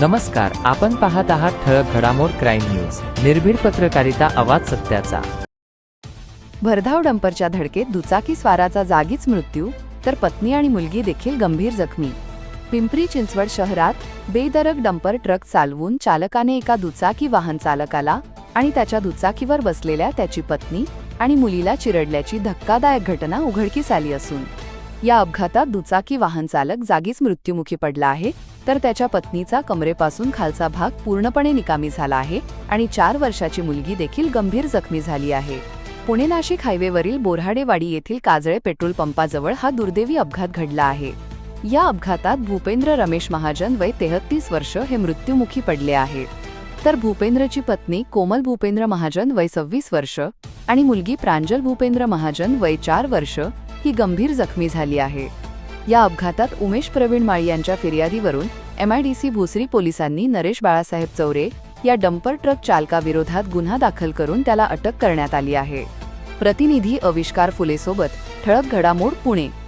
नमस्कार आपण पाहत आहात ठळक घडामोड क्राईम न्यूज. निर्भीड पत्रकारिता आवाज सत्याचा. भरधाव डंपरच्या धडकेत दुचाकी स्वाराचा जागीच मृत्यू तर पत्नी आणि मुलगी देखील गंभीर जखमी. पिंपरी चिंचवड शहरात बेदरक डंपर ट्रक चालवून चालकाने एका दुचाकी वाहन चालकाला आणि त्याच्या दुचाकीवर बसलेल्या त्याची पत्नी आणि मुलीला चिरडल्याची धक्कादायक घटना उघडकीस आली असून या अपघातात दुचाकी वाहन चालक जागीच मृत्युमुखी पडला आहे तर त्याच्या पत्नीचा कमरेपासून खालचा भाग पूर्णपणे निकामी झाला आहे आणि चार वर्षाची मुलगी देखील गंभीर जखमी झाली आहे. पुणे नाशिक हायवेवरील बोऱ्हाडेवाडी येथील काजळे पेट्रोल पंपाजवळ हा दुर्दैवी अपघात घडला आहे. या अपघातात भूपेंद्र रमेश महाजन वय तेहत्तीस वर्ष हे मृत्युमुखी पडले आहे. तर भूपेंद्रची पत्नी कोमल भूपेंद्र महाजन वय सव्वीस वर्ष आणि मुलगी प्रांजल भूपेंद्र महाजन वय चार वर्ष ही गंभीर जखमी झाली आहे. या अपघातात उमेश प्रवीण माळी यांच्या फिर्यादीवरून एमआयडीसी भोसरी पोलिसांनी नरेश बाळासाहेब चौरे या डंपर ट्रक चालकाविरोधात गुन्हा दाखल करून त्याला अटक करण्यात आली आहे. प्रतिनिधी अविष्कार फुलेसोबत ठळक घडामोड पुणे.